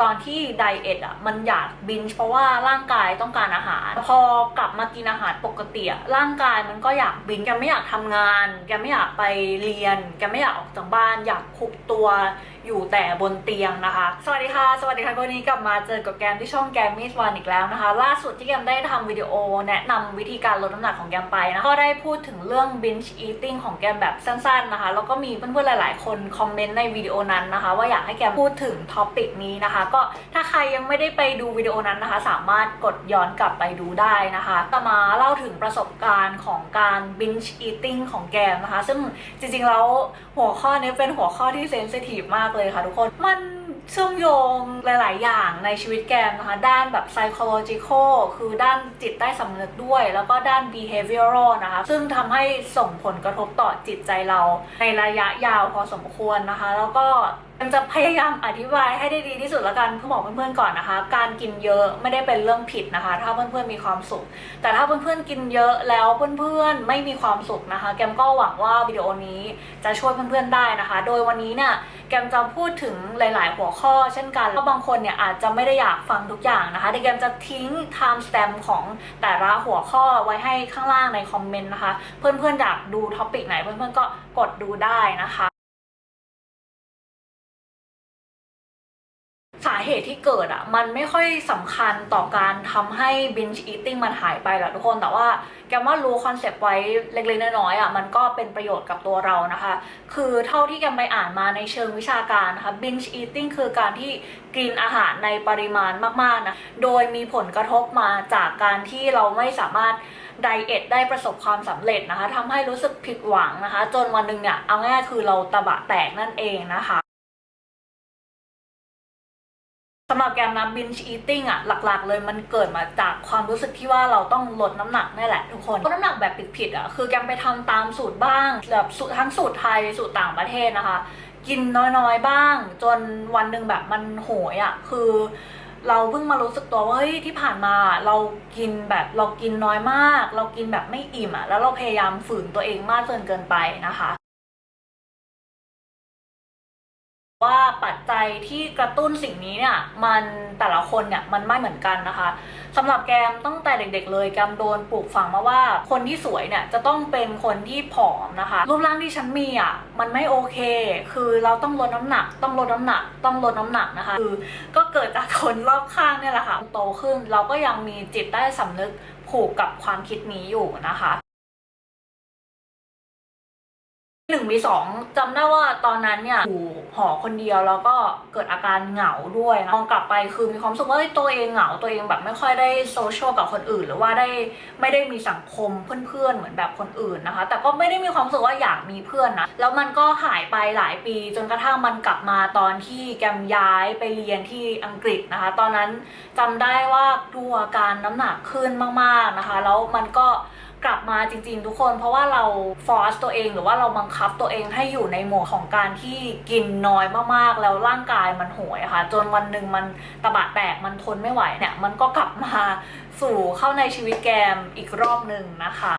ตอนที่ไดเอทอะมันอยากบินเพราะว่าร่างกายต้องการอาหาร พอกลับมากินอาหารปกติอะร่างกายมันก็อยากบินแกไม่อยากทำงานแกไม่อยากไปเรียนแกไม่อยากออกจากบ้าน อยากคุกตัว อยู่แต่บนเตียงนะคะ สวัสดีค่ะ สวัสดีค่ะวันนี้กลับมาเจอกับแกมที่ช่องแกมมิสวันอีกแล้วนะคะ ล่าสุดที่แกมได้ทำวิดีโอแนะนำวิธีการลดน้ำหนักของแกมไปนะก็ได้พูดถึงเรื่อง binge eating ของแกมแบบสั้นๆนะคะ แล้วก็มีเพื่อนๆหลาย ๆ คนคอมเมนต์ในวิดีโอนั้นนะคะ ว่าอยากให้แกมพูดถึงท็อปิกนี้นะคะ ก็ถ้าใครยังไม่ได้ไปดูวิดีโอนั้นนะคะ สามารถกดย้อนกลับไปดูได้นะคะจะมาเล่าถึงประสบการณ์ของการ binge eating ของแกมนะคะ ซึ่งจริงๆแล้วหัวข้อนี้เป็นหัวข้อที่เซนซิทีฟมากเลยค่ะทุกคน มันเชื่อมโยงหลาย ๆ อย่างในชีวิตแกมนะคะ ด้านแบบ psychological คือด้านจิตใต้สำนึกด้วย แล้วก็ด้าน behavioral นะคะ ซึ่งทำให้ส่งผลกระทบต่อจิตใจเราในระยะยาวพอสมควรนะคะ แล้วก็ มันจะพยายามอธิบายให้ได้ดีที่สุดล้วกันเพื่อบอกเพื่อนๆก่อนนะคะ การกินเยอะไม่ได้เป็นเรื่องผิดนะคะ ถ้าเพื่อนๆมีความสุข แต่ถ้าเพื่อนๆกินเยอะแล้วเพื่อนๆไม่มีความสุขนะคะ แกมก็หวังว่าวิดีโอนี้จะช่วยเพื่อนๆได้นะคะ โดยวันนี้เนี่ยแกมจะพูดถึงหลาย ๆ หัวข้อ เช่นกันเพราะบางคนเนี่ยอาจจะไม่ได้อยากฟังทุกอย่างนะคะเดี๋ยวแกมจะทิ้ง time stamp ของแต่ละหัวข้อไว้ให้ข้างล่างในคอมเมนต์นะคะ เพื่อนๆอยากดูท็อปิกไหนเพื่อนๆก็กดดูได้นะคะ เหตุที่เกิดอะมันไม่ค่อยสำคัญต่อการทำให้ binge eating มันหายไปหรอกทุกคนแต่ว่าแกว่ารู้คอนเซปต์ไว้เล็กๆน้อยๆอะมันก็เป็นประโยชน์กับตัวเรานะคะ คือเท่าที่แกไปอ่านมาในเชิงวิชาการนะคะ binge eating คือการที่กินอาหารในปริมาณมากๆนะโดยมีผลกระทบมาจากการที่เราไม่สามารถไดเอทได้ประสบความสำเร็จนะคะทำให้รู้สึกผิดหวังนะคะ จนวันหนึ่งเนี่ยเอาง่ายๆคือเราตะบะแตกนั่นเองนะคะ สำหรับแกมนะ binge eating อะหลักๆ เลยมันเกิดมาจากความรู้สึกที่ว่าเราต้องลดน้ำหนักนี่แหละทุกคนลดน้ำหนักแบบผิดๆอะคือแกมไปทำตามสูตรบ้างแบบสูตรทั้งสูตรไทยสูตรต่างประเทศนะคะ กินน้อยๆบ้าง จนวันหนึ่งแบบมันโหยอะคือเราเพิ่งมารู้สึกตัวว่าเฮ้ยที่ผ่านมาเรากินแบบเรากินน้อยมาก เรากินแบบไม่อิ่มอะแล้วเราพยายามฝืนตัวเองมากจนเกินไปนะคะ ว่าปัจจัยที่กระตุ้นสิ่งนี้เนี่ยมันแต่ละคนเนี่ยมันไม่เหมือนกันนะคะสำหรับแกมตั้งแต่เด็กๆ เลยแกมโดนปลูกฝังมาว่าคนที่สวยเนี่ยจะต้องเป็นคนที่ผอมนะคะ รูปร่างที่ฉันมีอะมันไม่โอเค คือเราต้องลดน้ำหนัก ต้องลดน้ำหนัก ต้องลดน้ำหนักนะคะ คือก็เกิดจากคนรอบข้างเนี่ยแหละค่ะโตขึ้นเราก็ยังมีจิตใต้สำนึกผูกกับความคิดนี้อยู่นะคะ หนึ่งมีสองจำได้ว่าตอนนั้นเนี่ยอยู่หอคนเดียวแล้วก็เกิดอาการเหงาด้วยนะมองกลับไปคือมีความสึกว่าตัวเองเหงาตัวเองแบบไม่ค่อยได้โซเชียลกับคนอื่น หรือว่าได้ไม่ได้มีสังคมเพื่อนๆเหมือนแบบคนอื่นนะคะ แต่ก็ไม่ได้มีความรู้สึกว่าอยากมีเพื่อนนะแล้วมันก็หายไปหลายปี จนกระทั่งมันกลับมาตอนที่แกมย้ายไปเรียนที่อังกฤษนะคะ ตอนนั้นจำได้ว่าดูอาการน้ำหนักขึ้นมากๆนะคะ แล้วมันก็ กลับมาจริง ๆ ทุกคน เพราะว่าเราฟอร์สตัวเอง หรือว่าเราบังคับตัวเองให้อยู่ในโหมดของการที่กินน้อยมากๆ แล้วร่างกายมันหยอะค่ะ จนวันหนึ่งมันตะบะแตกมันทนไม่ไหวเนี่ย มันก็กลับมาสู่เข้าในชีวิตแกมอีกรอบหนึ่งนะคะ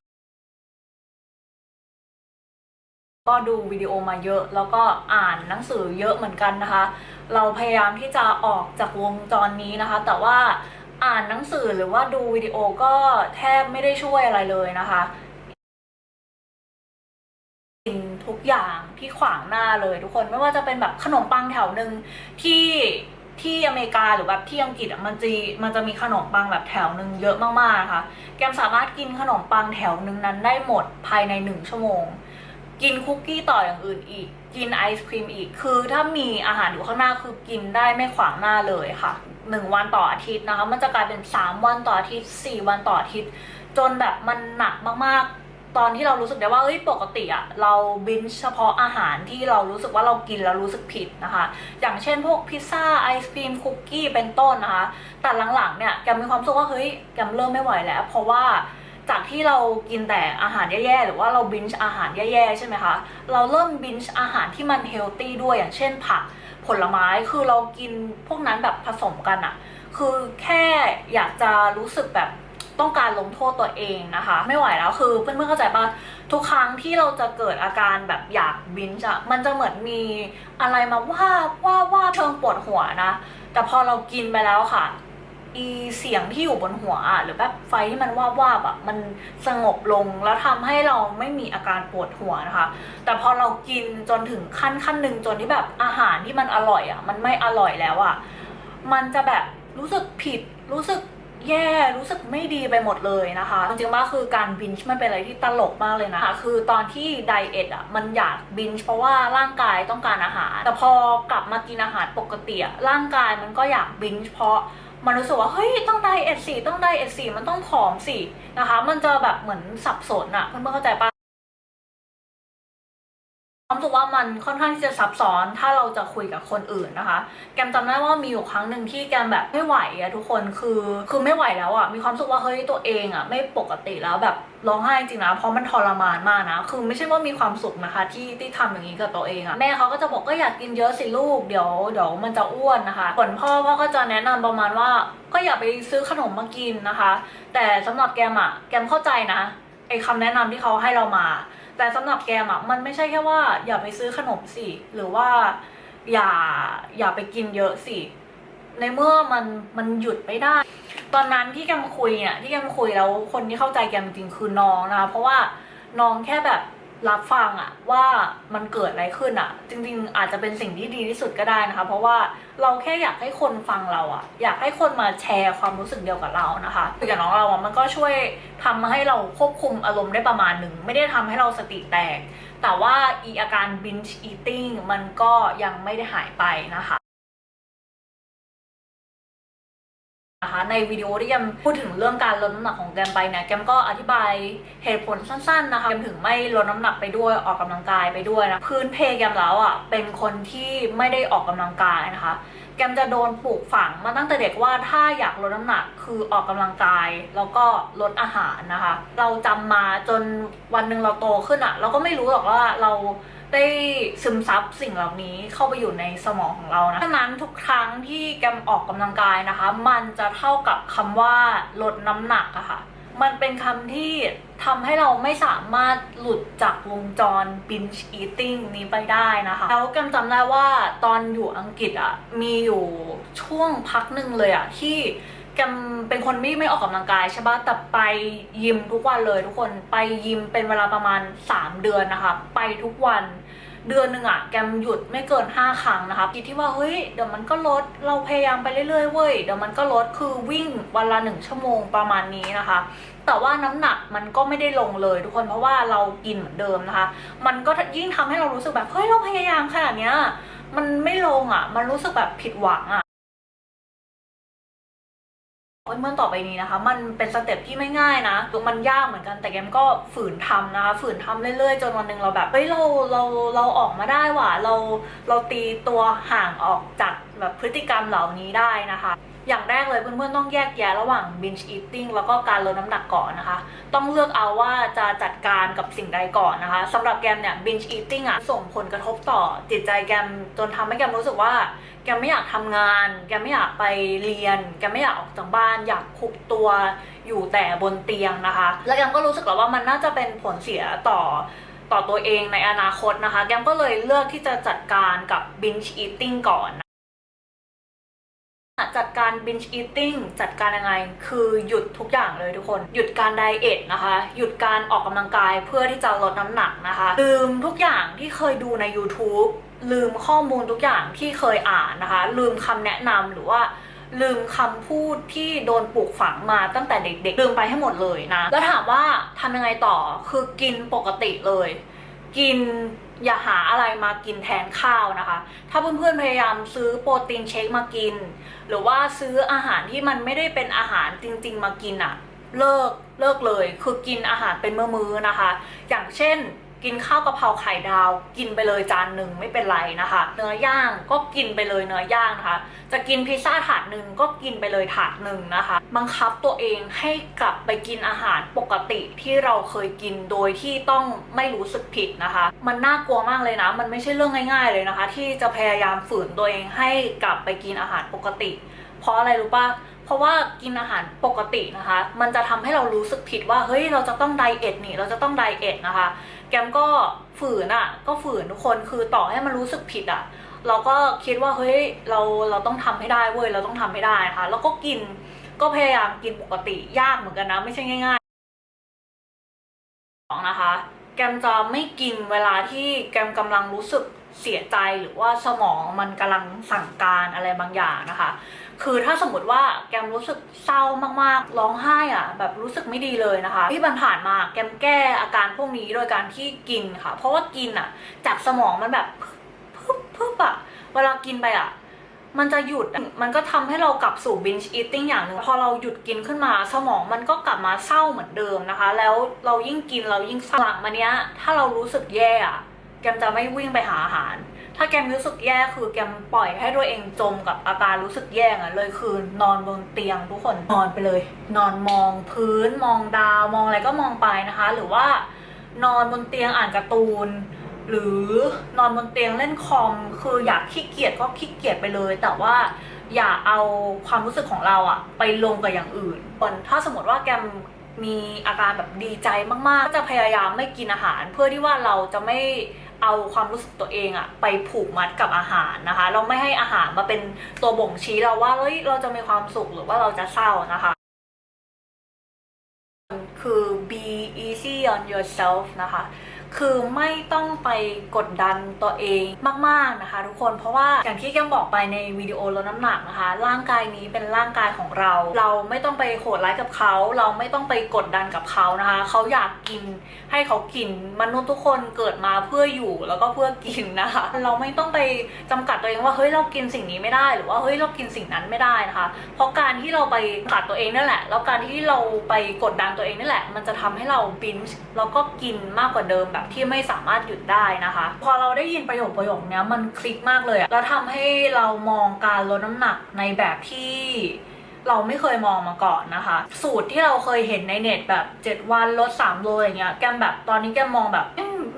ก็ดูวิดีโอมาเยอะแล้วก็อ่านหนังสือเยอะเหมือนกันนะคะ เราพยายามที่จะออกจากวงจรนี้นะคะ แต่ว่า อ่านหนังสือหรือว่าดูวิดีโอก็แทบไม่ได้ช่วยอะไรเลยนะคะกินทุกอย่างที่ขวางหน้าเลยทุกคนไม่ว่าจะเป็นแบบขนมปังแถวหนึ่งที่ที่อเมริกาหรือแบบที่อังกฤษมันจะมันจะมีขนมปังแบบแถวหนึ่งเยอะมากๆนะคะแกมสามารถกินขนมปังแถวหนึ่งนั้นได้หมดภายในหนึ่งชั่วโมง กินคุกกี้ต่ออย่างอื่นอีก กินไอศครีมอีก คือถ้ามีอาหารอยู่ข้างหน้าคือกินได้ไม่ขวางหน้าเลยค่ะหนึ่งวันต่ออาทิตย์นะคะ มันจะกลายเป็นสามวันต่ออาทิตย์สี่วันต่ออาทิตย์ จนแบบมันหนักมากๆ ตอนที่เรารู้สึกได้ว่าเอ้ยปกติอะเราบินเฉพาะอาหารที่เรารู้สึกว่าเรากินแล้วรู้สึกผิดนะคะ อย่างเช่นพวกพิซซ่าไอศครีมคุกกี้เป็นต้นนะคะ แต่หลังๆเนี่ยแกมมีความรู้สึกว่าเฮ้ยแกมเริ่มไม่ไหวแล้ว เพราะว่า จากที่เรากินแต่อาหารแย่ๆหรือว่าเราบินช์อาหารแย่ๆใช่ไหมคะ เราเริ่มบินช์อาหารที่มันเฮลตี้ด้วยอย่างเช่นผักผลไม้คือเรากินพวกนั้นแบบผสมกันอะคือแค่อยากจะรู้สึกแบบต้องการลงโทษตัวเองนะคะ ไม่ไหวแล้วคือเพื่อนๆเข้าใจปะทุกครั้งที่เราจะเกิดอาการแบบอยากบินช์อะมันจะเหมือนมีอะไรมาว่าว่าว่าเชิงปวดหัวนะ แต่พอเรากินไปแล้วค่ะ อีเสียงที่อยู่บนหัวอะหรือแบบไฟที่มันวาบวาบๆอะมันสงบลงแล้วทำให้เราไม่มีอาการปวดหัวนะคะ แต่พอเรากินจนถึงขั้นขั้นหนึ่งจนที่แบบอาหารที่มันอร่อยอะมันไม่อร่อยแล้วอะมันจะแบบรู้สึกผิดรู้สึกแย่รู้สึกไม่ดีไปหมดเลยนะคะจริงๆว่าคือการบินช์มันเป็นอะไรที่ตลกมากเลยนะคะคือตอนที่ไดเอทอะมันอยากบินช์เพราะว่าร่างกายต้องการอาหาร แต่พอกลับมากินอาหารปกติอะร่างกายมันก็อยากบินช์เพราะ มันรู้สึกว่าเฮ้ยต้องไดเอทสิต้องไดเอทสิมันต้องผอมสินะคะ มันจะแบบเหมือนสับสนอะเพื่อนๆเข้าใจปะความรู้สึกว่ามันค่อนข้างที่จะซับซ้อนถ้าเราจะคุยกับคนอื่นนะคะ แกมจำได้ว่ามีอยู่ครั้งหนึ่งที่แกมแบบไม่ไหวอะทุกคนคือ คือไม่ไหวแล้วอะมีความรู้สึกว่าเฮ้ยตัวเองอะไม่ปกติแล้วแบบ ร้องไห้จริงนะเพราะมันทรมานมากนะ คือไม่ใช่ว่ามีความสุขนะคะ ที่ที่ทำอย่างนี้กับตัวเองอะแม่เขาก็จะบอกก็อยากกินเยอะสิลูกเดี๋ยวเดี๋ยวมันจะอ้วนนะคะส่วนพ่อพ่อก็จะแนะนำประมาณว่า ก็อย่าไปซื้อขนมมากินนะคะ แต่สำหรับแกมอะแกมเข้าใจนะไอ้คำแนะนำที่เขาให้เรามา แต่สำหรับแกมอะมันไม่ใช่แค่ว่า อย่าไปซื้อขนมสิหรือว่าอย่าอย่าไปกินเยอะสิในเมื่อมันมันหยุดไม่ได้ ตอนนั้นที่แกมคุยเนี่ยที่แกมคุยแล้วคนที่เข้าใจแกมจริงๆคือน้องนะคะเพราะว่าน้องแค่แบบรับฟังอะว่ามันเกิดอะไรขึ้นอะจริงๆ อาจจะเป็นสิ่งที่ดีที่สุดก็ได้นะคะ เพราะว่าเราแค่อยากให้คนฟังเราอะอยากให้คนมาแชร์ความรู้สึกเดียวกับเรานะคะคุยกับน้องเราอะมันก็ช่วยทำให้เราควบคุมอารมณ์ได้ประมาณหนึ่งไม่ได้ทำให้เราสติแตก แต่ว่าอีอาการ binge eating มันก็ยังไม่ได้หายไปนะคะ นะคะในวิดีโอที่แกมพูดถึงเรื่องการลดน้ำหนักของแกมไปเนี่ยแกมก็อธิบายเหตุผลสั้นๆนะคะแกมถึงไม่ลดน้ำหนักไปด้วยออกกำลังกายไปด้วยนะพื้นเพแกมแล้วอะเป็นคนที่ไม่ได้ออกกำลังกายนะคะแกมจะโดนปลูกฝังมาตั้งแต่เด็กว่าถ้าอยากลดน้ำหนักคือออกกำลังกาย แล้วก็ลดอาหารนะคะ เราจำมาจนวันหนึ่งเราโตขึ้นอะเราก็ไม่รู้หรอกว่าเรา ได้ซึมซับสิ่งเหล่านี้เข้าไปอยู่ในสมองของเรานะฉะนั้นทุกครั้งที่แกมออกกำลังกายนะคะ มันจะเท่ากับคำว่าลดน้ำหนักอะค่ะ มันเป็นคำที่ทำให้เราไม่สามารถหลุดจากวงจร binge eating นี้ไปได้นะคะ แล้วแกมจำได้ว่าตอนอยู่อังกฤษอะมีอยู่ช่วงพักหนึ่งเลยอะที่ แกเป็นคนไม่ไม่ออกกำลังกายใช่ปะแต่ไปยิมทุกวันเลยทุกคนไปยิมเป็นเวลาประมาณ 3 เดือนนะคะ ไปทุกวันเดือนหนึ่งอะแกมหยุดไม่เกิน 5 ครั้งนะคะคิดที่ว่าเฮ้ยเดี๋ยวมันก็ลดเราพยายามไปเรื่อยๆเว้ยเดี๋ยวมันก็ลดคือวิ่งวันละหนึ่งชั่วโมงประมาณนี้นะคะ แต่ว่าน้ำหนักมันก็ไม่ได้ลงเลยทุกคนเพราะว่าเรากินเหมือนเดิมนะคะ มันก็ยิ่งทำให้เรารู้สึกแบบเฮ้ยเราพยายามขนาดเนี้ยมันไม่ลงอะมันรู้สึกแบบผิดหวังอะ เมื่อต่อไปนี้นะคะ มันเป็นสเต็ปที่ไม่ง่ายนะมันยากเหมือนกันแต่แกมก็ฝืนทำนะคะฝืนทำเรื่อยๆ จนวันหนึ่งเราแบบเฮ้ยเราเราเราออกมาได้ว่ะเราเราตีตัวห่างออกจากแบบพฤติกรรมเหล่านี้ได้นะคะ อย่างแรกเลยเพื่อนๆต้องแยกแยะระหว่าง binge eating แล้วก็การลดน้ำหนักก่อนนะคะ ต้องเลือกเอาว่าจะจัดการกับสิ่งใดก่อนนะคะสำหรับแกมเนี่ย binge eating อะส่งผลกระทบต่อจิตใจแกมจนทำให้แกมรู้สึกว่าแกไม่อยากทำงาน แกไม่อยากไปเรียน แกไม่อยากออกจากบ้าน อยากคุกตัวอยู่แต่บนเตียงนะคะ แล้วแกมก็รู้สึกแล้วว่ามันน่าจะเป็นผลเสียต่อต่อตัวเองในอนาคตนะคะ แกมก็เลยเลือกที่จะจัดการกับ binge eating ก่อน จัดการ binge eating จัดการยังไง คือหยุดทุกอย่างเลยทุกคน หยุดการไดเอทนะคะ หยุดการออกกำลังกายเพื่อที่จะลดน้ำหนักนะคะ ลืมทุกอย่างที่เคยดูใน YouTube ลืมข้อมูลทุกอย่างที่เคยอ่านนะคะ ลืมคำแนะนำหรือว่าลืมคำพูดที่โดนปลูกฝังมาตั้งแต่เด็กๆ ลืมไปให้หมดเลยนะ แล้วถามว่าทำยังไงต่อคือกินปกติเลย กิน อย่าหาอะไรมากินแทนข้าวนะคะ ถ้าเพื่อนๆพยายามซื้อโปรตีนเชคมากิน หรือว่าซื้ออาหารที่มันไม่ได้เป็นอาหารจริง ๆ มากินอะเลิกเลิกเลย คือกินอาหารเป็นมื้อๆนะคะ อย่างเช่น กินข้าวกะเพราไข่ดาว กินไปเลยจานหนึ่งไม่เป็นไรนะคะ เนื้อย่างก็กินไปเลยเนื้อย่างนะคะ จะกินพิซซ่าถาดหนึ่งก็กินไปเลยถาดหนึ่งนะคะ บังคับตัวเองให้กลับไปกินอาหารปกติที่เราเคยกินโดยที่ต้องไม่รู้สึกผิดนะคะ มันน่ากลัวมากเลยนะ มันไม่ใช่เรื่องง่าย ๆเลยนะคะ ที่จะพยายามฝืนตัวเองให้กลับไปกินอาหารปกติ เพราะอะไรรู้ปะเพราะว่ากินอาหารปกตินะคะ มันจะทำให้เรารู้สึกผิดว่าเฮ้ยเราจะต้องไดเอทนี่เราจะต้องไดเอทนะคะ แกมก็ฝืนอะ่ะ ก็ฝืนทุกคนคือต่อให้มันรู้สึกผิดอะ่ะ เราก็คิดว่าเฮ้ยเราเราต้องทำให้ได้เว้ยเราต้องทำให้ได้นะคะแล้วก็กินก็พยายามกินปกติยากเหมือนกันนะ ไม่ใช่ง่ายๆสองนะคะ แกมจะไม่กินเวลาที่แกมกำลังรู้สึกเสียใจหรือว่าสมองมันกำลังสั่งการอะไรบางอย่างนะคะ คือถ้าสมมติว่าแกมรู้สึกเศร้ามากๆ ร้องไห้อะแบบรู้สึกไม่ดีเลยนะคะ ที่ผ่านมาแกมแก้อาการพวกนี้โดยการที่กินค่ะ เพราะว่ากินอะจากสมองมันแบบพึบพึบอะเวลากินไปอะมันจะหยุด มันก็ทำให้เรากลับสู่ binge eating อย่างหนึ่ง พอเราหยุดกินขึ้นมาสมองมันก็กลับมาเศร้าเหมือนเดิมนะคะ แล้วเรายิ่งกินเรายิ่งเศร้าหลังมาเนี้ย ถ้าเรารู้สึกแย่อะแกมจะไม่วิ่งไปหาอาหาร ถ้าแกมรู้สึกแย่คือแกมปล่อยให้ตัวเองจมกับอาการรู้สึกแย่อะเลยคือนอนบนเตียงทุกคนนอนไปเลย นอนมองพื้นมองดาวมองอะไรก็มองไปนะคะ หรือว่านอนบนเตียงอ่านการ์ตูน หรือนอนบนเตียงเล่นคอมคืออยากขี้เกียจก็ขี้เกียจไปเลย แต่ว่าอย่าเอาความรู้สึกของเราอะไปลงกับอย่างอื่นคนถ้าสมมติว่าแกมมีอาการแบบดีใจมากๆก็จะพยายามไม่กินอาหาร เพื่อที่ว่าเราจะไม่ เอาความรู้สึกตัวเองอะไปผูกมัดกับอาหารนะคะ เราไม่ให้อาหารมาเป็นตัวบ่งชี้เราว่าเฮ้ยเราจะมีความสุขหรือว่าเราจะเศร้านะคะคือ be easy on yourself นะคะ คือไม่ต้องไปกดดันตัวเองมาก ๆ นะคะ ทุกคนเพราะว่าอย่างที่แกมบอกไปในวิดีโอลดน้ำหนักนะคะ ร่างกายนี้เป็นร่างกายของเรา เราไม่ต้องไปโหดร้ายกับเขา เราไม่ต้องไปกดดันกับเขานะคะ เขาอยากกินให้เขากินมนุษย์ทุกคนเกิดมาเพื่ออยู่แล้วก็เพื่อกินนะคะ เราไม่ต้องไปจำกัดตัวเองว่าเฮ้ยเรากินสิ่งนี้ไม่ได้ หรือว่าเฮ้ยเรากินสิ่งนั้นไม่ได้นะคะ เพราะการที่เราไปกัดตัวเองนั่นแหละ แล้วการที่เราไปกดดันตัวเองนั่นแหละ มันจะทำให้เราบินแล้วก็กินมากกว่าเดิมแบบที่ไม่สามารถหยุดได้นะคะ พอเราได้ยินประโยคประโยคนี้มันคลิกมากเลยแล้วทำให้เรามองการลดน้ำหนักในแบบที่เราไม่เคยมองมาก่อนนะคะ สูตรที่เราเคยเห็นในเน็ตแบบ 7 วันลด3โลอะไรเงี้ยแกมแบบตอนนี้แกมมองแบบ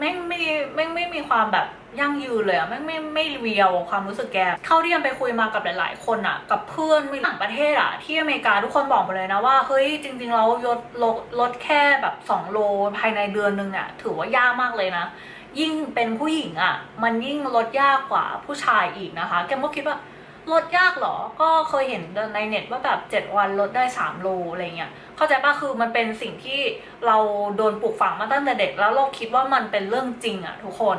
อืมไม่ไม่ไม่ไม่มีความแบบยั่งยืนเลยอะไม่ไม่ไม่เรียวความรู้สึกแกเข้าที่ยังไปคุยมากับหลาย ๆ คนอะกับเพื่อนต่างประเทศอะที่อเมริกาทุกคนบอกหมดเลยนะว่าเฮ้ยจริงๆแล้วลดลดลดแค่แบบ 2 โลภายในเดือนนึงเนี่ยถือว่ายากมากเลยนะยิ่งเป็นผู้หญิงอะ่ะมันยิ่งลดยากกว่าผู้ชายอีกนะคะ แกก็คิดว่า ลดยากเหรอ ก็เคยเห็นในเน็ตว่าแบบ 7 วันลดได้ 3 โลอะไรเงี้ย เข้าใจปะคือมันเป็นสิ่งที่เราโดนปลูกฝังมาตั้งแต่เด็ก แล้วเราคิดว่ามันเป็นเรื่องจริงอะทุกคน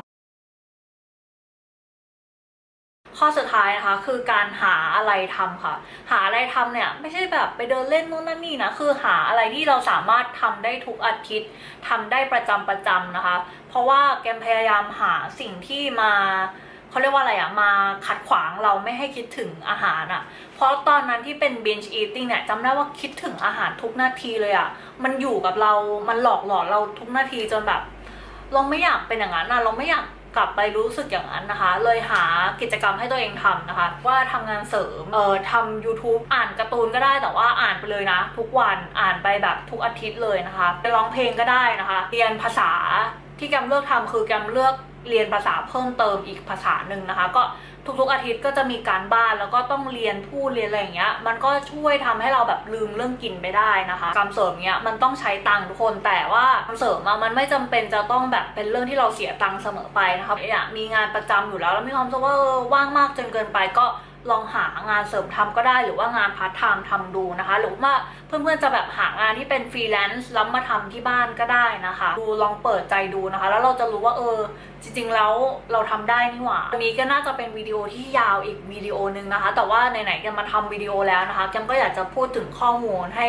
ข้อสุดท้ายนะคะ คือการหาอะไรทำค่ะ หาอะไรทำเนี่ย ไม่ใช่แบบไปเดินเล่นนู่นนั่นนี่นะ คือหาอะไรที่เราสามารถทำได้ทุกอาทิตย์ทำได้ประจำประจำนะคะ เพราะว่าแกมพยายามหาสิ่งที่มา เขาเรียกว่าอะไรอะมาขัดขวางเราไม่ให้คิดถึงอาหารอะเพราะตอนนั้นที่เป็น binge eating เนี่ยจำได้ว่าคิดถึงอาหารทุกนาทีเลยอะมันอยู่กับเรา มันหลอกหลอนเราทุกนาทีจนแบบ เราไม่อยากเป็นอย่างนั้นนะเราไม่อยากกลับไปรู้สึกอย่างนั้นนะคะ เลยหากิจกรรมให้ตัวเองทำนะคะ ว่าทำงานเสริม เอ่อทำ YouTube อ่านการ์ตูนก็ได้แต่ว่าอ่านไปเลยนะ ทุกวันอ่านไปแบบทุกอาทิตย์เลยนะคะ ไปร้องเพลงก็ได้นะคะ เรียนภาษาที่แกมเลือกทำคือแกมเลือก เรียนภาษาเพิ่มเติมอีกภาษาหนึ่งนะคะ ก็ทุกๆอาทิตย์ก็จะมีการบ้านแล้วก็ต้องเรียนพูดเรียนอะไรอย่างเงี้ย มันก็ช่วยทำให้เราแบบลืมเรื่องกินไปได้นะคะการเสริมเนี้ยมันต้องใช้ตังค์ทุกคนแต่ว่าการเสริมมันไม่จำเป็นจะต้องแบบเป็นเรื่องที่เราเสียตังค์เสมอไปนะคะอยากมีงานประจำอยู่แล้วแล้วมีความรู้สึกว่าว่างมากจนเกินไปก็ ลองหางานเสริมทำก็ได้หรือว่างานพาร์ทไทม์ทำดูนะคะ หรือว่าเพื่อนๆจะแบบหางานที่เป็นฟรีแลนซ์แล้วมาทำที่บ้านก็ได้นะคะ ดูลองเปิดใจดูนะคะ แล้วเราจะรู้ว่าเออ จริงๆแล้วเราทำได้นี่หว่าวันนี้ก็น่าจะเป็นวิดีโอที่ยาวอีกวิดีโอนึงนะคะ แต่ว่าไหนๆแกมมาทำวิดีโอแล้วนะคะแกมก็อยากจะพูดถึงข้อมูลให้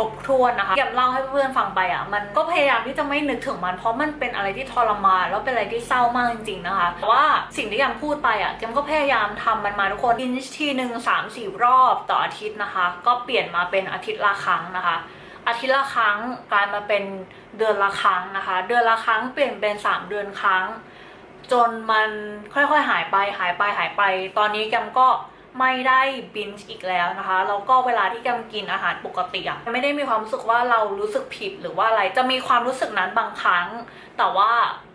รบถ้วนนะคะแกมเล่าให้เพื่อนๆฟังไปอะมันก็พยายามที่จะไม่นึกถึงมัน เพราะมันเป็นอะไรที่ทรมานแล้วเป็นอะไรที่เศร้ามากจริงๆนะคะแต่ว่าสิ่งที่แกมพูดไปอะแกมก็พยายามทำมันมาทุกคนกินทีหนึ่งสามสี่รอบต่ออาทิตย์นะคะ ก็เปลี่ยนมาเป็นอาทิตย์ละครั้งนะคะอาทิตย์ละครั้งกลายมาเป็นเดือนละครั้งนะคะ เดือนละครั้งเปลี่ยนเป็นสามเดือนครั้ง จนมันค่อยๆหายไปหายไปหายไป ตอนนี้แกมก็ ไม่ได้บินช์อีกแล้วนะคะแล้วก็เวลาที่แกมกินอาหารปกติอะไม่ได้มีความรู้สึกว่าเรารู้สึกผิดหรือว่าอะไรจะมีความรู้สึกนั้นบางครั้ง แต่ว่า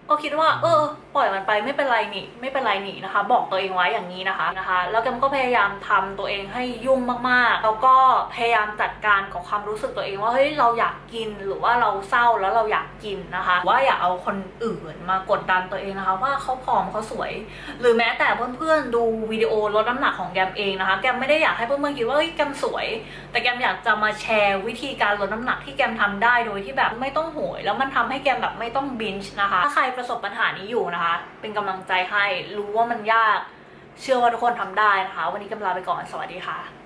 ก็คิดว่า เออ ปล่อยมันไปไม่เป็นไรนี่ไม่เป็นไรนี่นะคะ บอกตัวเองไว้อย่างนี้นะคะนะคะ แล้วแกมก็พยายามทำตัวเองให้ยุ่งมากๆ แล้วก็พยายามจัดการกับความรู้สึกตัวเองว่าเฮ้ยเราอยากกินหรือว่าเราเศร้าแล้วเราอยากกินนะคะ ว่าอย่าเอาคนอื่นมากดดันตัวเองนะคะ ว่าเขาผอมเขาสวย หรือแม้แต่เพื่อนๆดูวิดีโอลดน้ำหนักของแกมเองนะคะ แกมไม่ได้อยากให้เพื่อนๆคิดว่าเฮ้ยแกมสวย แต่แกมอยากจะมาแชร์วิธีการลดน้ำหนักที่แกมทำได้โดยที่แบบไม่ต้องโหยแล้วมันทำให้แกมแบบไม่ต้องบินช์นะคะถ้าใครประสบปัญหานี้อยู่นะคะ เป็นกำลังใจให้รู้ว่ามันยาก เชื่อว่าทุกคนทำได้นะคะ วันนี้กำลาไปก่อนสวัสดีค่ะ